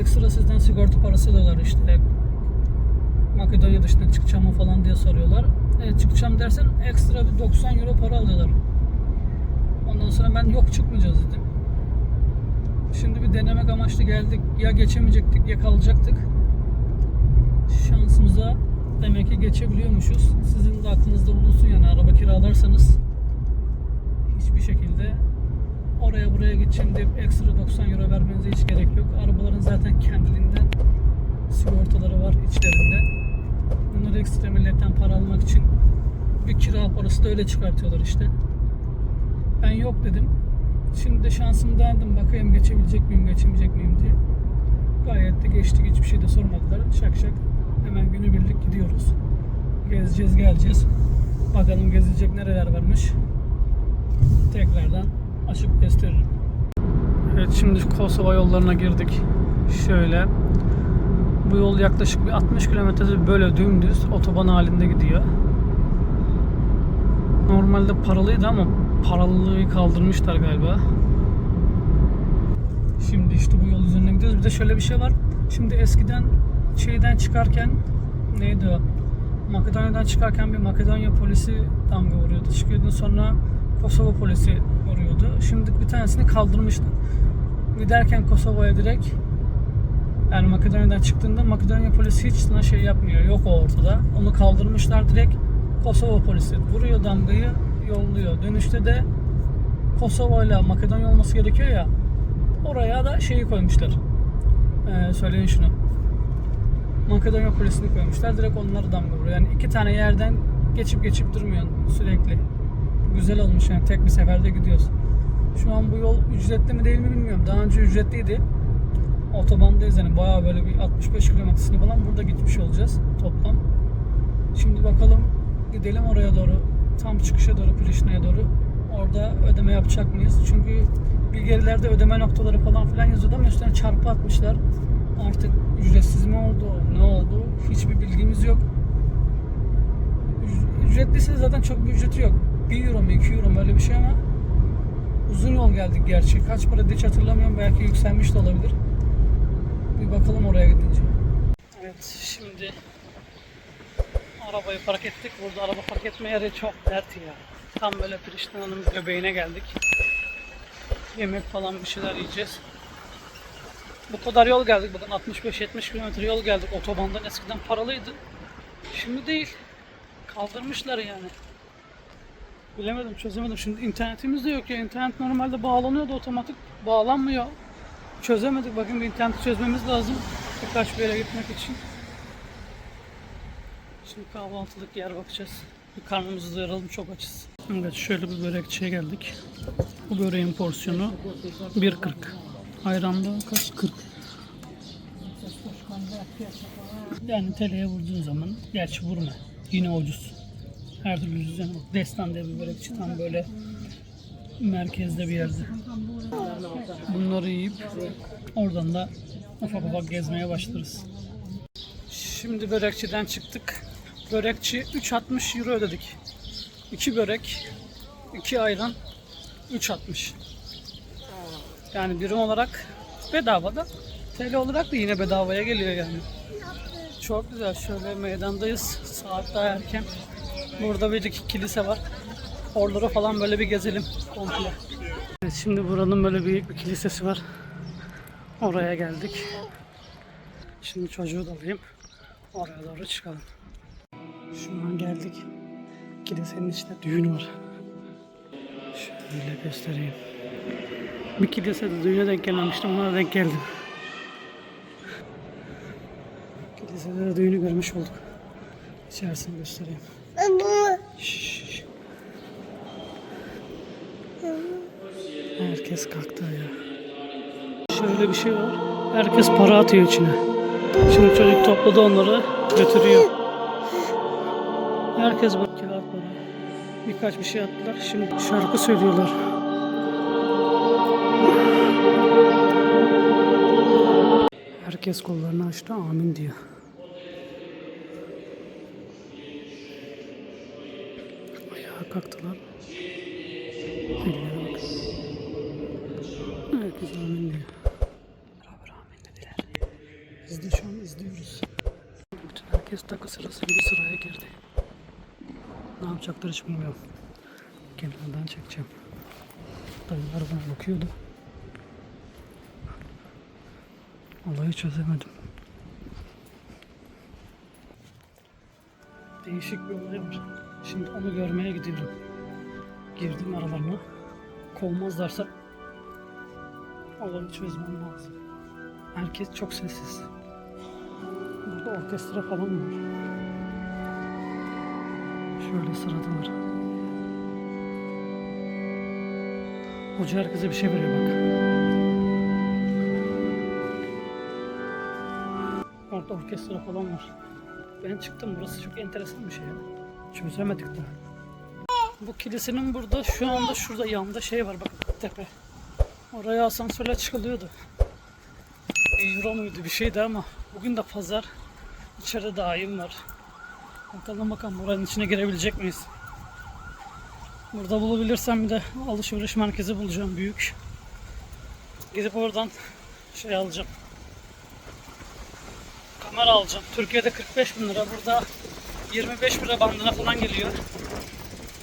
ekstra sizden sigorta parası alıyorlar işte. Makedonya dışına çıkacağım mı falan diye soruyorlar. Evet çıkacağım dersen ekstra bir 90 euro para alıyorlar. Ondan sonra ben yok çıkmayacağız dedim. Şimdi bir denemek amaçlı geldik. Ya geçemeyecektik ya kalacaktık. Şansımıza demek ki geçebiliyormuşuz. Sizin de aklınızda bulunsun yani araba kiralarsanız hiçbir şekilde oraya buraya gideceğim deyip ekstra 90 euro vermenize hiç gerek yok. Arabaların zaten kendiliğinden sigortaları var içlerinde. Bunları ekstra milletten para almak için bir kira parası da öyle çıkartıyorlar işte. Ben yok dedim. Şimdi de şansımı denedim. Bakayım geçebilecek miyim, geçemeyecek miyim diye. Gayet de geçtik. Hiçbir şey de sormadılar. Şak şak. Hemen günübirlik gidiyoruz. Gezeceğiz, geleceğiz. Bakalım gezilecek nereler varmış. Tekrardan açıp gösteririm. Evet şimdi Kosova yollarına girdik. Şöyle. Bu yol yaklaşık bir 60 kilometre böyle dümdüz otoban halinde gidiyor. Normalde paralıydı ama paralılığı kaldırmışlar galiba. Şimdi işte bu yol üzerinden gidiyoruz. Bir de şöyle bir şey var. Şimdi eskiden şeyden çıkarken neydi o? Makedonya'dan çıkarken bir Makedonya polisi damga vuruyordu. Çıkıyordu sonra Kosova polisi vuruyordu. Şimdi bir tanesini kaldırmışlar. Giderken Kosova'ya direkt yani Makedonya'dan çıktığında Makedonya polisi hiç sana şey yapmıyor. Yok o ortada. Onu kaldırmışlar direkt Kosova polisi vuruyor damgayı yolluyor. Dönüşte de Kosova ile Makedonya olması gerekiyor ya. Oraya da şeyi koymuşlar. Ee, söyleyin şunu. Makedonya polisini koymuşlar. Direkt onları damga vuruyor. Yani iki tane yerden geçip geçip durmuyorsun sürekli. Güzel olmuş yani tek bir seferde gidiyoruz. Şu an bu yol ücretli mi değil mi bilmiyorum. Daha önce ücretliydi. Otobandayız yani bayağı böyle bir 65 kilometresini falan burada gitmiş olacağız toplam. Şimdi bakalım gidelim oraya doğru. Tam çıkışa doğru Priştine'ye doğru. Orada ödeme yapacak mıyız? Çünkü bilgilerde ödeme noktaları falan filan yazıyordu ama üstüne çarpı atmışlar. Artık ücretsiz mi oldu? Ne oldu? Hiçbir bilgimiz yok. Üc- Ücretliyse zaten çok bir ücreti yok. 1 euro mu 2 euro mu öyle bir şey ama uzun yol geldik gerçi. Kaç para hiç hatırlamıyorum. Belki yükselmiş de olabilir. Bir bakalım oraya gidince. Evet şimdi arabayı park ettik. Burada araba park etme yeri çok dert ya. Tam böyle Priştine'nin göbeğine geldik. Yemek falan bir şeyler yiyeceğiz. Bu kadar yol geldik. Bakın 65-70 kilometre yol geldik. Otobandan eskiden paralıydı. Şimdi değil. Kaldırmışlar yani. Bilemedim, çözemedim. Şimdi internetimiz de yok ya. İnternet normalde bağlanıyordu otomatik. Bağlanmıyor. Çözemedik. Bakın bir interneti çözmemiz lazım. Birkaç bir yere gitmek için. Şimdi kahvaltılık yer bakacağız. Bir karnımızı doyuralım çok açız. Evet şöyle bir börekçiye geldik. Bu böreğin porsiyonu 1.40. Ayranda kaç? 40. Yani TL'ye vurduğun zaman gerçi vurma. Yine ucuz. Her türlü. Bak, Destan diye bir börekçi tam böyle merkezde bir yerde. Bunları yiyip oradan da ufak ufak gezmeye başlarız. Şimdi börekçiden çıktık. Börekçi 3.60 euro ödedik. 2 börek, 2 ayran, 3.60. Yani birim olarak bedava da TL olarak da yine bedavaya geliyor yani. Çok güzel. Şöyle meydandayız. Saat daha erken. Burada bir iki kilise var. Oraları falan böyle bir gezelim komple. Evet, şimdi buranın böyle büyük bir kilisesi var. Oraya geldik. Şimdi çocuğu da alayım. Oraya doğru çıkalım. Şu an geldik. Kilisenin içinde düğün var. Şöyle göstereyim. Bir kilisede düğüne denk gelmemiştim. Ona denk geldim. Kilisede de düğünü görmüş olduk. İçerisini göstereyim. Herkes kalktı ya. Şöyle bir şey var. Herkes para atıyor içine. Şimdi çocuk topladı onları götürüyor. Herkes bak kağıt para. Birkaç bir şey attılar. Şimdi şarkı söylüyorlar. Herkes kollarını açtı amin diyor. ayağa kalktılar. Ellere bak. Herkes amin diyor. Beraber amin dediler. Biz de şu an izliyoruz. Bütün herkes takı sırası gibi sıraya girdi. Ne yapacaklar hiç bilmiyorum. Kenardan çekeceğim. Dayılar bana bakıyordu. Olayı çözemedim. Değişik bir olay var. Şimdi onu görmeye gidiyorum. Girdim aralarına. Kovmazlarsa olayı çözmem lazım. Herkes çok sessiz. Burada orkestra falan var. Şöyle sıradalar. Hoca herkese bir şey veriyor bak. Orada orkestra falan var. Ben çıktım burası çok enteresan bir şey ya. Çözemedik daha. Bu kilisenin burada şu anda şurada yanında şey var bak tepe. Oraya asansörle çıkılıyordu. Euro muydu bir şeydi ama bugün de pazar. İçeride daim var. Bakalım bakalım buranın içine girebilecek miyiz? Burada bulabilirsem bir de alışveriş merkezi bulacağım büyük. Gidip oradan şey alacağım. Kamera alacağım. Türkiye'de 45 bin lira. Burada 25 lira bandına falan geliyor.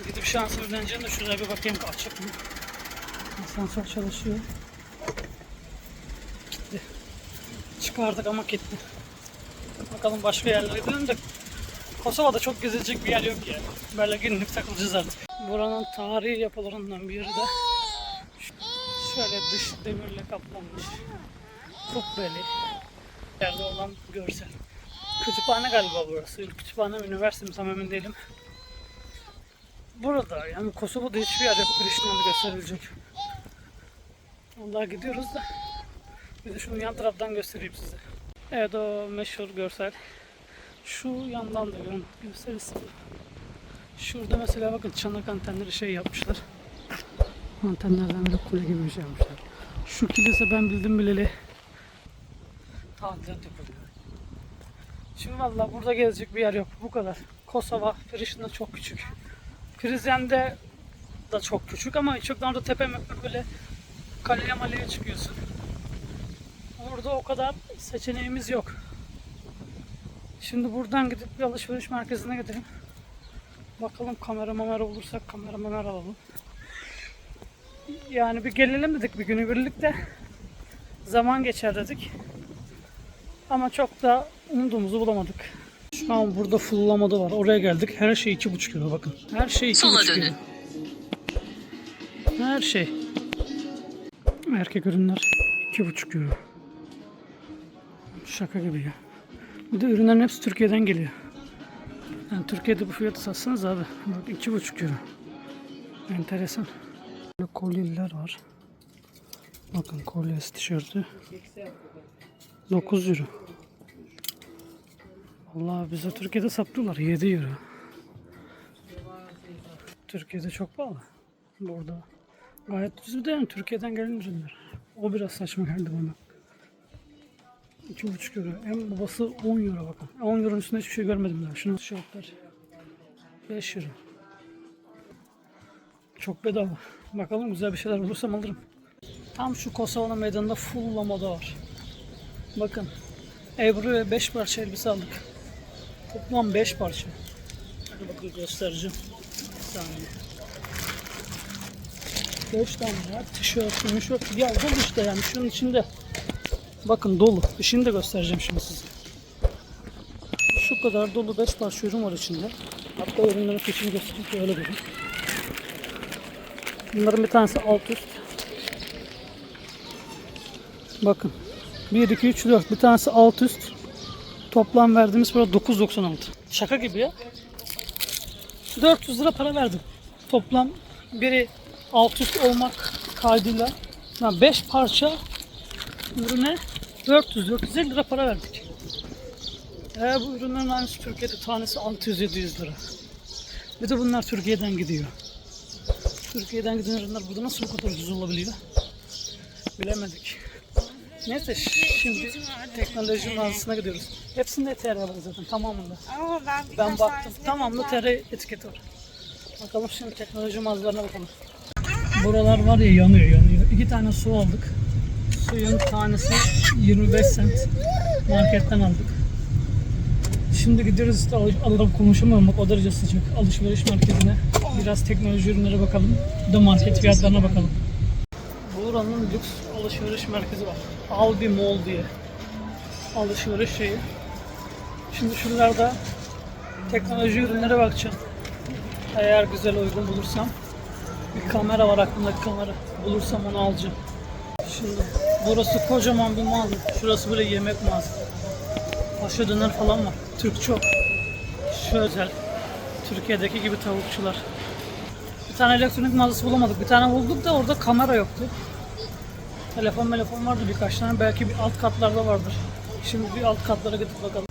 Gidip şansımı deneyeceğim de şuraya bir bakayım açık mı? Asansör çalışıyor. Gitti. Çıkardık ama gitti. Bakalım başka yerlere gidelim de Kosova'da çok gezilecek bir yer yok yani. Böyle günlük takılacağız artık. Buranın tarihi yapılarından biri de şöyle dış demirle kaplanmış. Kubbeli. Yerde olan görsel. Kütüphane galiba burası. Kütüphane mi, üniversite mi tam emin değilim. Burada yani Kosova'da hiçbir yer yok Priştine'de gösterilecek. Vallahi gidiyoruz da bir de şunu yan taraftan göstereyim size. Evet o meşhur görsel. Şu yandan da görün gösterisi. Şurada mesela bakın çanak antenleri şey yapmışlar. Antenlerden böyle kule gibi bir şey yapmışlar. Şu kilise ben bildim bileli tadilat yapılıyor. Şimdi valla burada gezecek bir yer yok. Bu kadar. Kosova, Priştine çok küçük. Prizren'de da çok küçük ama çok da tepe böyle kaleye maleye çıkıyorsun. Burada o kadar seçeneğimiz yok. Şimdi buradan gidip bir alışveriş merkezine gidelim. Bakalım kamera mamera olursak kamera mamera alalım. Yani bir gelelim dedik bir günü birlikte. Zaman geçer dedik. Ama çok da umduğumuzu bulamadık. Şu an burada fullamadı var. Oraya geldik. Her şey iki buçuk euro bakın. Her şey iki Sola buçuk euro. dönün. Her şey. Erkek ürünler iki buçuk euro. Şaka gibi ya. Bir de ürünlerin hepsi Türkiye'den geliyor. Yani Türkiye'de bu fiyatı satsanız abi. Bak iki buçuk euro. Enteresan. Böyle kolyeler var. Bakın kolyesi tişörtü. 9 euro. Vallahi bize Türkiye'de sattılar 7 euro. Türkiye'de çok pahalı. Burada gayet düz bir de yani Türkiye'den gelen ürünler. O biraz saçma geldi bana. 2,5 euro. En babası 10 euro bakın. 10 euronun üstünde hiçbir şey görmedim daha. Şunu tişörtler. 5 euro. Çok bedava. Bakalım güzel bir şeyler bulursam alırım. Tam şu Kosova'nın meydanında full moda var. Bakın. Ebru'ya 5 parça elbise aldık. Toplam 5 parça. Hadi bakın göstereceğim. Bir saniye. 5 tane ya. Tişört, tişört. Ya dolu işte yani şunun içinde. Bakın dolu. İşini de göstereceğim şimdi size. Şu kadar dolu 5 parça ürün var içinde. Hatta ürünlerin fişini göstereyim ki öyle görün. Bunların bir tanesi alt üst. Bakın. 1, 2, 3, 4. Bir tanesi alt üst. Toplam verdiğimiz para 9.96. Şaka gibi ya. 400 lira para verdim. Toplam biri alt üst olmak kaydıyla 5 parça ürüne 400-450 lira para verdik. Ee, bu ürünlerin aynısı Türkiye'de tanesi 600-700 lira. Bir de bunlar Türkiye'den gidiyor. Türkiye'den giden ürünler burada nasıl bu kadar ucuz olabiliyor? Bilemedik. Neyse şimdi teknoloji mağazasına gidiyoruz. Hepsinde TR var zaten tamamında. Ama ben birkaç Ben baktım. tanesini Tamamda yapacağım. TR etiketi var. Bakalım şimdi teknoloji mağazalarına bakalım. Buralar var ya yanıyor yanıyor. İki tane su aldık. Suyun tanesi 25 cent. Marketten aldık. Şimdi gidiyoruz işte alırım konuşamıyorum bak o derece sıcak. Alışveriş merkezine. Biraz teknoloji ürünlere bakalım. Bir de market fiyatlarına bakalım. Buranın lüks alışveriş merkezi var. Albi Mall diye. Alışveriş şeyi. Şimdi şuralarda teknoloji ürünlere bakacağım. Eğer güzel uygun bulursam. Bir kamera var aklımda kamera. Bulursam onu alacağım. Şimdi burası kocaman bir mağaza. Şurası böyle yemek mağazası. Paşa döner falan var. Türk çok. Şu özel. Türkiye'deki gibi tavukçular. Bir tane elektronik mağazası bulamadık. Bir tane bulduk da orada kamera yoktu. Telefon telefon vardı birkaç tane. Belki bir alt katlarda vardır. Şimdi bir alt katlara gidip bakalım.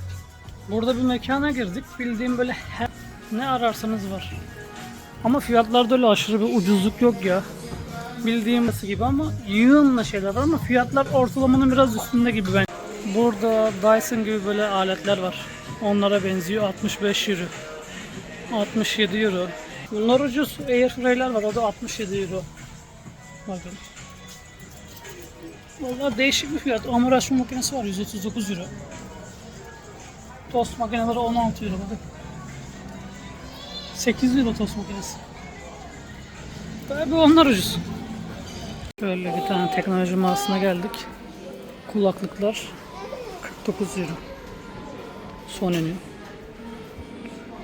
Burada bir mekana girdik. Bildiğim böyle her ne ararsanız var. Ama fiyatlarda öyle aşırı bir ucuzluk yok ya. Bildiğim nasıl gibi ama yığınla şeyler var ama fiyatlar ortalamanın biraz üstünde gibi ben. Burada Dyson gibi böyle aletler var. Onlara benziyor 65 euro. 67 euro. Bunlar ucuz. Airfryer'ler var o da 67 euro. Bakın. Valla değişik bir fiyat. Açma makinesi var 139 euro. Tost makineleri 16 euro. Bakın. 8 euro tost makinesi. Tabii onlar ucuz. Böyle bir tane teknoloji mağazasına geldik. Kulaklıklar 49 euro. Sony'nin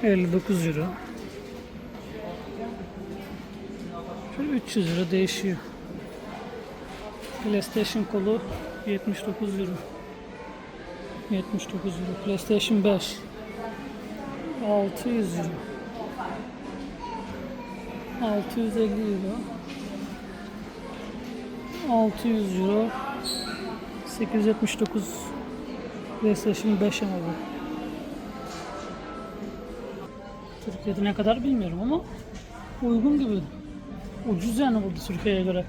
59 euro. Şöyle 300 euro değişiyor. PlayStation kolu 79 euro. 79 euro. PlayStation 5 600 euro. 650 euro. 600 euro. 879 PlayStation 5 ama bu. Türkiye'de ne kadar bilmiyorum ama uygun gibi. Ucuz yani burada Türkiye'ye göre.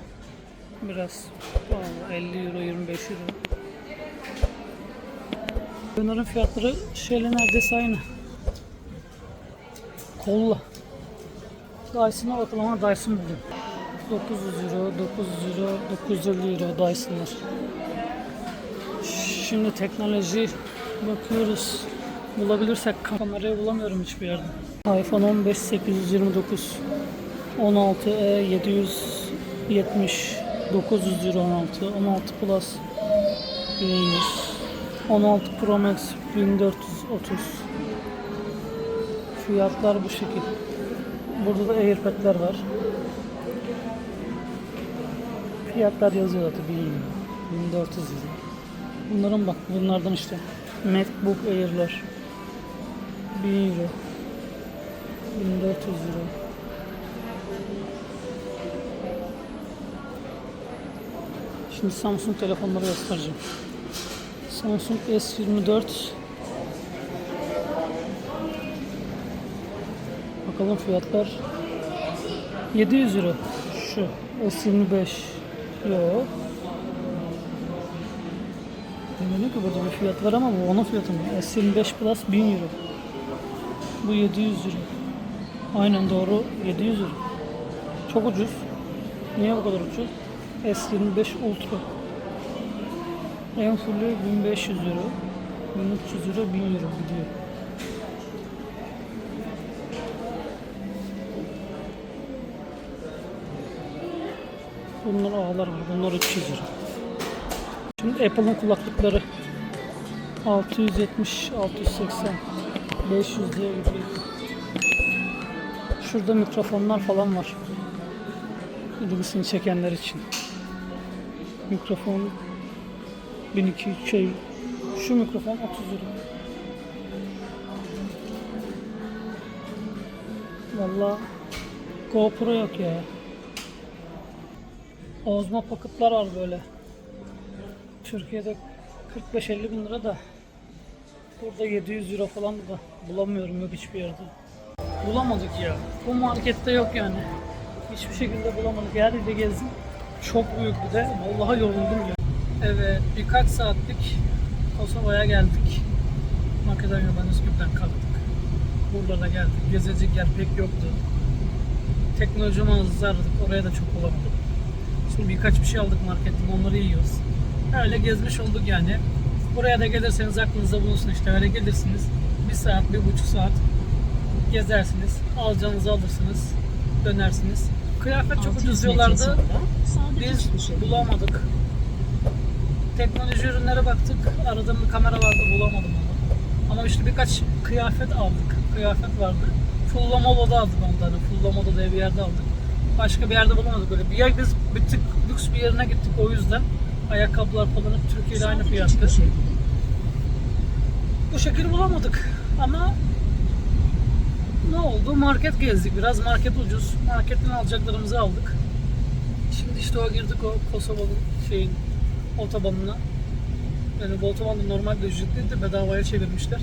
Biraz pahalı. 50 euro, 25 euro. Bunların fiyatları şeyle neredeyse aynı. Kolla. Dyson'a bakalım ama Dyson buldum. 900 euro, 900 euro, 950 euro Dyson'lar. Şimdi teknoloji bakıyoruz. Bulabilirsek kamerayı bulamıyorum hiçbir yerde. iPhone 15 829 16 e 770 900 euro 16 16 Plus 1100 16 Pro Max 1430 Fiyatlar bu şekil. Burada da AirPod'ler var. Fiyatlar yazıyor zaten 1000 euro, 1400 euro. Bunların bak bunlardan işte MacBook Air'lar 1000 euro 1400 euro Şimdi Samsung telefonları göstereceğim. Samsung S24 Bakalım fiyatlar 700 euro şu S25 yok Bilmiyorum ki burada bir fiyat var ama bu onun fiyatı mı? S25 Plus 1000 euro. Bu 700 euro. Aynen doğru 700 euro. Çok ucuz. Niye bu kadar ucuz? S25 Ultra. En fullü 1500 euro. 1300 euro 1000 euro gidiyor. Bunlar ağlar var. Bunlar 300 euro. Şimdi Apple'ın kulaklıkları 670, 680, 500 diye gidiyor. Şurada mikrofonlar falan var. İlgisini çekenler için. Mikrofon 1200 şey şu mikrofon 30 lira. Valla GoPro yok ya. Ozma paketler var böyle. Türkiye'de 45-50 bin lira da burada 700 euro falan da bulamıyorum yok hiçbir yerde. Bulamadık ya. Bu markette yok yani. Hiçbir şekilde bulamadık. Her yerde gezdim. Çok büyük bir de. Vallahi yoruldum ya. Evet birkaç saatlik Kosova'ya geldik. Makedonya'dan Üsküp'ten kalktık. Buralara geldik. Gezecek yer pek yoktu. Teknoloji mağazası aradık. Oraya da çok bulamadık. Şimdi birkaç bir şey aldık marketten. Onları yiyoruz. Öyle gezmiş olduk yani. Buraya da gelirseniz aklınızda bulunsun işte öyle gelirsiniz. Bir saat, bir buçuk saat gezersiniz. Alacağınızı alırsınız. Dönersiniz. Kıyafet çok 600 ucuz metre diyorlardı. sonra sağdaki Biz çıkışı. bulamadık. Teknoloji ürünlere baktık. Aradığım bir kamera vardı bulamadım onu. Ama işte birkaç kıyafet aldık. Kıyafet vardı. Fulla Molo'da aldık onları. Fulla Moda diye bir yerde aldık. Başka bir yerde bulamadık öyle. Bir yer biz bir tık lüks bir yerine gittik o yüzden. Ayakkabılar falan Türkiye ile aynı fiyattı. çıkışı. Bu şekilde bulamadık. Ama ne oldu? Market gezdik. Biraz market ucuz. Marketten alacaklarımızı aldık. Şimdi işte o girdik o Kosova'nın şeyin otobanına. Yani bu otoban da normalde ücretliydi. Bedavaya çevirmişler.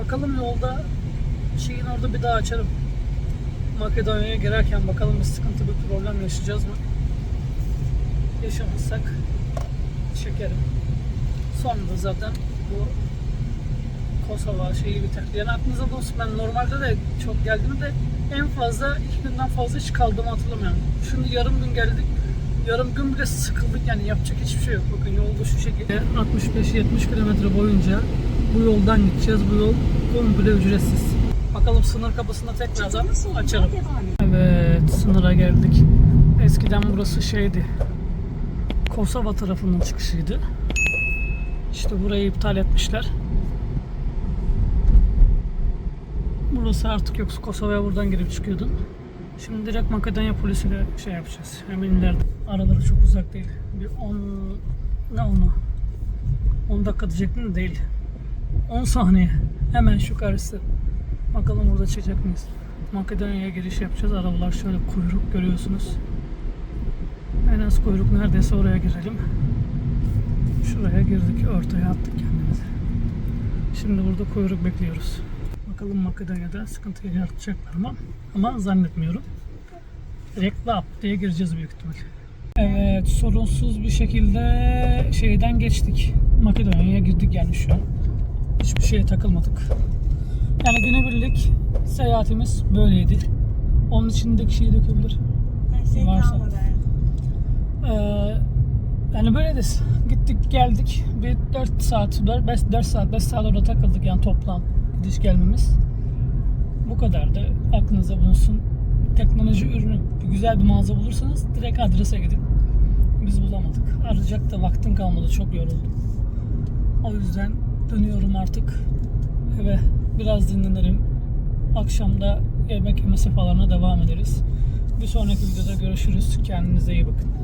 Bakalım yolda şeyin orada bir daha açarım. Makedonya'ya girerken bakalım bir sıkıntı bir problem yaşayacağız mı? Yaşamazsak çekerim. Sonra da zaten bu Kosova şeyi biter. Yani aklınıza bulunsun ben normalde de çok geldim de en fazla iki günden fazla hiç kaldığımı hatırlamıyorum. Şimdi yarım gün geldik. Yarım gün bile sıkıldık yani yapacak hiçbir şey yok. Bakın yolda şu şekilde 65-70 kilometre boyunca bu yoldan gideceğiz. Bu yol komple ücretsiz. Bakalım sınır kapısında tekrardan edin. Evet sınıra geldik. Eskiden burası şeydi. Kosova tarafının çıkışıydı. İşte burayı iptal etmişler. Burası artık yok. Kosova'ya buradan girip çıkıyordun. Şimdi direkt Makedonya polisiyle şey yapacağız. Hemen ileride. Araları çok uzak değil. Bir 10 ne onu? 10 dakika diyecektim de değil. 10 saniye. Hemen şu karşısı. Bakalım burada çıkacak mıyız? Makedonya'ya giriş yapacağız. Arabalar şöyle kuyruk görüyorsunuz. En az kuyruk neredeyse oraya girelim. Şuraya girdik, ortaya attık kendimizi. Şimdi burada kuyruk bekliyoruz. Bakalım Makedonya'da sıkıntı yaratacaklar mı? Ama zannetmiyorum. Direkt lap diye gireceğiz büyük ihtimal. Evet, sorunsuz bir şekilde şeyden geçtik. Makedonya'ya girdik yani şu an. Hiçbir şeye takılmadık. Yani günübirlik seyahatimiz böyleydi. Onun içindeki şeyi dökebilir. Şey Varsa. kalmadı. Ee, yani böyleyiz. Gittik geldik. Bir 4 saat, 4, 5, 4 saat, 5 saat orada takıldık yani toplam gidiş gelmemiz. Bu kadar da aklınıza bulunsun. Teknoloji ürünü güzel bir mağaza bulursanız direkt adrese gidin. Biz bulamadık. Arayacak da vaktim kalmadı. Çok yoruldum. O yüzden dönüyorum artık eve. Biraz dinlenirim. Akşamda yemek yemesi falan'a devam ederiz. Bir sonraki videoda görüşürüz. Kendinize iyi bakın.